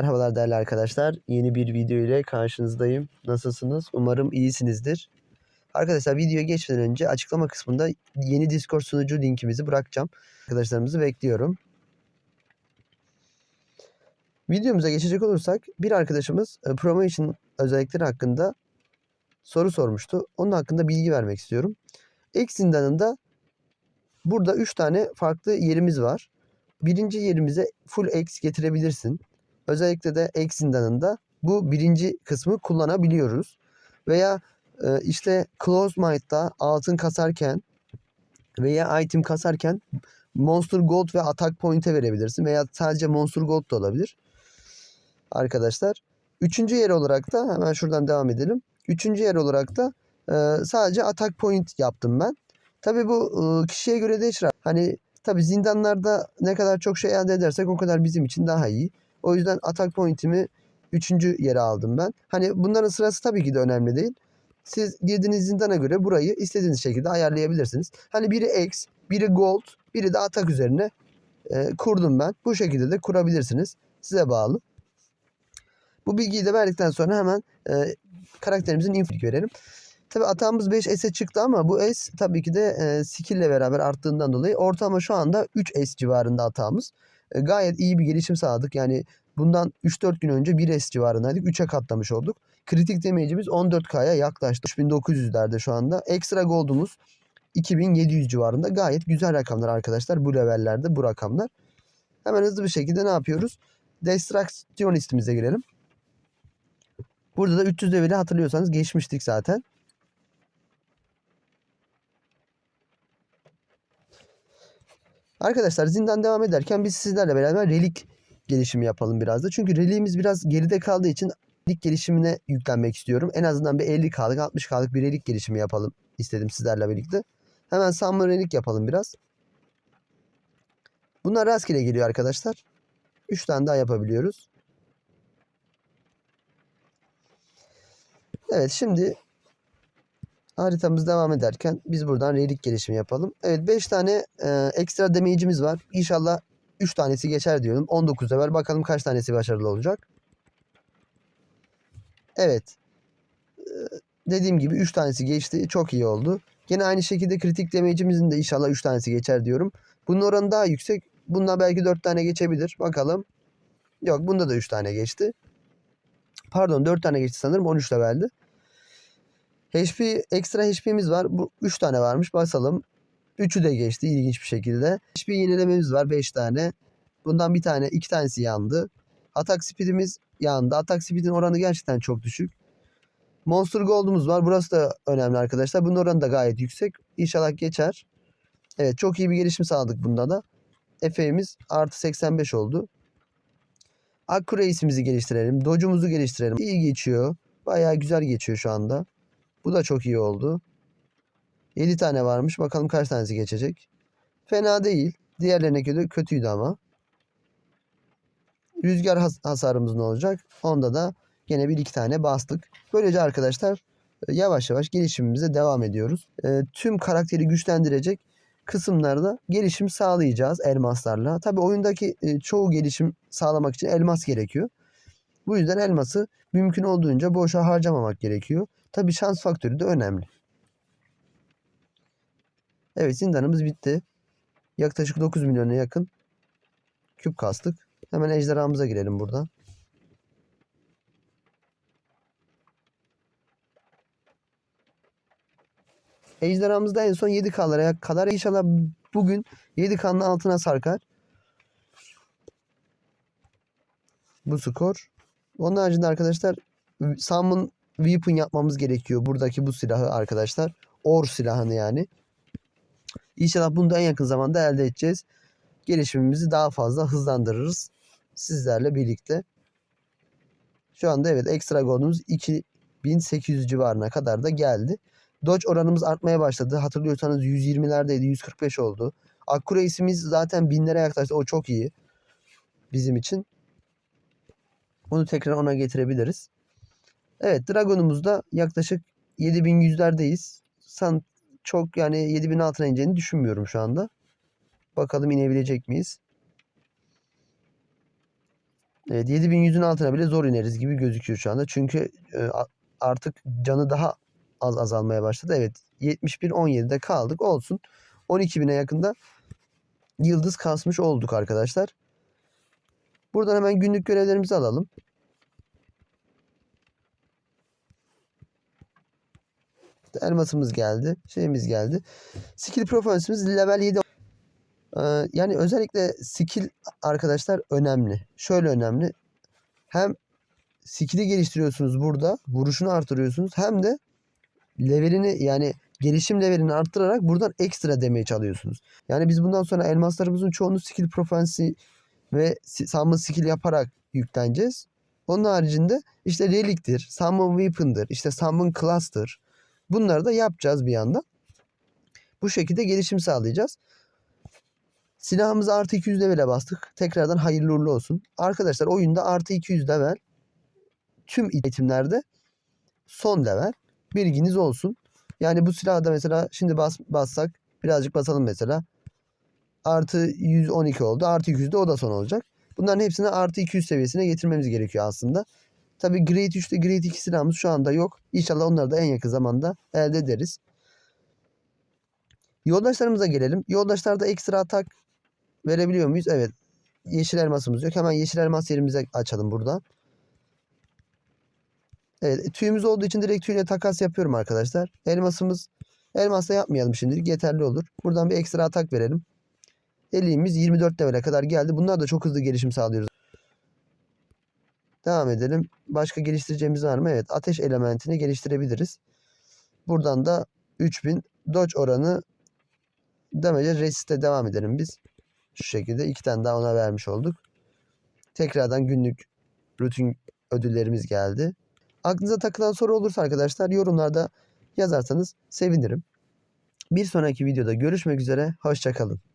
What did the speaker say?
Merhabalar değerli arkadaşlar. Yeni bir video ile karşınızdayım. Nasılsınız? Umarım iyisinizdir. Arkadaşlar videoya geçmeden önce açıklama kısmında yeni Discord sunucu linkimizi bırakacağım. Arkadaşlarımızı bekliyorum. Videomuza geçecek olursak bir arkadaşımız e, promotion özellikleri hakkında soru sormuştu. Onun hakkında bilgi vermek istiyorum. Ek zindanında burada 3 tane farklı yerimiz var. Birinci yerimize full X getirebilirsin. Özellikle de X zindanında bu birinci kısmı kullanabiliyoruz. Veya e, işte Close Mind'da altın kasarken veya item kasarken Monster Gold ve Attack Point'e verebilirsin. Veya sadece Monster Gold da olabilir. Arkadaşlar. Üçüncü yer olarak da hemen şuradan devam edelim. Üçüncü yer olarak da e, sadece Attack Point yaptım ben. Tabi bu e, kişiye göre değişir. Hani tabi zindanlarda ne kadar çok şey elde edersek o kadar bizim için daha iyi. O yüzden atak pointimi üçüncü yere aldım ben. Hani bunların sırası tabii ki de önemli değil. Siz girdiğiniz zindana göre burayı istediğiniz şekilde ayarlayabilirsiniz. Hani biri X, biri Gold, biri de atak üzerine e, kurdum ben. Bu şekilde de kurabilirsiniz. Size bağlı. Bu bilgiyi de verdikten sonra hemen e, karakterimizin info görelim. Tabi atağımız 5 S'e çıktı ama bu S tabii ki de e, skill ile beraber arttığından dolayı ortalama şu anda 3 S civarında atağımız. E, gayet iyi bir gelişim sağladık. Yani bundan 3-4 gün önce 1 S civarındaydık. 3'e katlamış olduk. Kritik damage'imiz 14K'ya yaklaştı. 3900'lerde şu anda. Ekstra gold'umuz 2700 civarında. Gayet güzel rakamlar arkadaşlar. Bu levellerde bu rakamlar. Hemen hızlı bir şekilde ne yapıyoruz? Destruction listimize girelim. Burada da 300 leveli hatırlıyorsanız geçmiştik zaten. Arkadaşlar zindan devam ederken biz sizlerle beraber relik gelişimi yapalım biraz da. Çünkü reliğimiz biraz geride kaldığı için relik gelişimine yüklenmek istiyorum. En azından bir 50K'lık 60K'lık bir relik gelişimi yapalım istedim sizlerle birlikte. Hemen summon relik yapalım biraz. Bunlar rastgele geliyor arkadaşlar. 3 tane daha yapabiliyoruz. Evet şimdi haritamız devam ederken biz buradan relik gelişimi yapalım. Evet 5 tane e, ekstra damage'imiz var. İnşallah 3 tanesi geçer diyorum. 19 level bakalım kaç tanesi başarılı olacak. Evet. E, dediğim gibi 3 tanesi geçti. Çok iyi oldu. Yine aynı şekilde kritik damage'imizin de inşallah 3 tanesi geçer diyorum. Bunun oranı daha yüksek. Bunda belki 4 tane geçebilir. Bakalım. Yok bunda da 3 tane geçti. Pardon 4 tane geçti sanırım 13 leveldi. HP ekstra HP'miz var. Bu 3 tane varmış. Basalım. 3'ü de geçti ilginç bir şekilde. HP yenilememiz var 5 tane. Bundan bir tane, iki tanesi yandı. Atak speed'imiz yandı. Atak speed'in oranı gerçekten çok düşük. Monster Gold'umuz var. Burası da önemli arkadaşlar. Bunun oranı da gayet yüksek. İnşallah geçer. Evet çok iyi bir gelişim sağladık bunda da. Efe'miz artı 85 oldu. Accuracy'mizi geliştirelim. Dodge'umuzu geliştirelim. İyi geçiyor. Bayağı güzel geçiyor şu anda. Bu da çok iyi oldu. 7 tane varmış. Bakalım kaç tanesi geçecek. Fena değil. Diğerlerine göre kötüydü ama. Rüzgar has hasarımız ne olacak? Onda da yine bir iki tane bastık. Böylece arkadaşlar e, yavaş yavaş gelişimimize devam ediyoruz. E, tüm karakteri güçlendirecek kısımlarda gelişim sağlayacağız elmaslarla. Tabi oyundaki e, çoğu gelişim sağlamak için elmas gerekiyor. Bu yüzden elması mümkün olduğunca boşa harcamamak gerekiyor. Tabi şans faktörü de önemli. Evet zindanımız bitti. Yaklaşık 9 milyona yakın küp kastık. Hemen ejderhamıza girelim buradan. Ejderhamızda en son 7K'lara kadar inşallah bugün 7K'nın altına sarkar. Bu skor. Onun haricinde arkadaşlar Summon Weapon yapmamız gerekiyor. Buradaki bu silahı arkadaşlar. Or silahını yani. İnşallah bunu da en yakın zamanda elde edeceğiz. Gelişimimizi daha fazla hızlandırırız. Sizlerle birlikte. Şu anda evet ekstra gold'umuz 2800 civarına kadar da geldi. Dodge oranımız artmaya başladı. Hatırlıyorsanız 120'lerdeydi 145 oldu. Accuracy'miz zaten binlere yaklaştı. O çok iyi. Bizim için. Bunu tekrar ona getirebiliriz. Evet Dragon'umuzda yaklaşık 7100'lerdeyiz. San çok yani 7000 altına ineceğini düşünmüyorum şu anda. Bakalım inebilecek miyiz? Evet 7100'ün altına bile zor ineriz gibi gözüküyor şu anda. Çünkü e, artık canı daha az azalmaya başladı. Evet 71-17'de kaldık olsun. 12.000'e yakında yıldız kasmış olduk arkadaşlar. Buradan hemen günlük görevlerimizi alalım. Elmasımız geldi. Şeyimiz geldi. Skill performance'imiz level 7. Ee, yani özellikle skill arkadaşlar önemli. Şöyle önemli. Hem skill'i geliştiriyorsunuz burada. Vuruşunu artırıyorsunuz. Hem de levelini yani gelişim levelini arttırarak buradan ekstra damage alıyorsunuz. Yani biz bundan sonra elmaslarımızın çoğunu skill profansi ve summon skill yaparak yükleneceğiz. Onun haricinde işte reliktir, summon weapon'dır, işte summon class'tır. Bunları da yapacağız bir yandan. Bu şekilde gelişim sağlayacağız. Silahımızı artı 200 level'e bastık. Tekrardan hayırlı uğurlu olsun. Arkadaşlar oyunda artı 200 level tüm itemlerde son level. Bilginiz olsun. Yani bu silahı da mesela şimdi bas, bassak birazcık basalım mesela. Artı 112 oldu. Artı 200 de o da son olacak. Bunların hepsini artı 200 seviyesine getirmemiz gerekiyor aslında. Tabi Grade 3'te Grade 2 silahımız şu anda yok. İnşallah onları da en yakın zamanda elde ederiz. Yoldaşlarımıza gelelim. Yoldaşlarda ekstra atak verebiliyor muyuz? Evet. Yeşil elmasımız yok. Hemen yeşil elmas yerimize açalım buradan. Evet. Tüyümüz olduğu için direkt tüyle takas yapıyorum arkadaşlar. Elmasımız elmasla yapmayalım şimdilik. Yeterli olur. Buradan bir ekstra atak verelim. Elimiz 24 level'e kadar geldi. Bunlar da çok hızlı gelişim sağlıyoruz. Devam edelim. Başka geliştireceğimiz var mı? Evet. Ateş elementini geliştirebiliriz. Buradan da 3000 dodge oranı demece resiste devam edelim biz. Şu şekilde iki tane daha ona vermiş olduk. Tekrardan günlük rutin ödüllerimiz geldi. Aklınıza takılan soru olursa arkadaşlar yorumlarda yazarsanız sevinirim. Bir sonraki videoda görüşmek üzere. Hoşçakalın.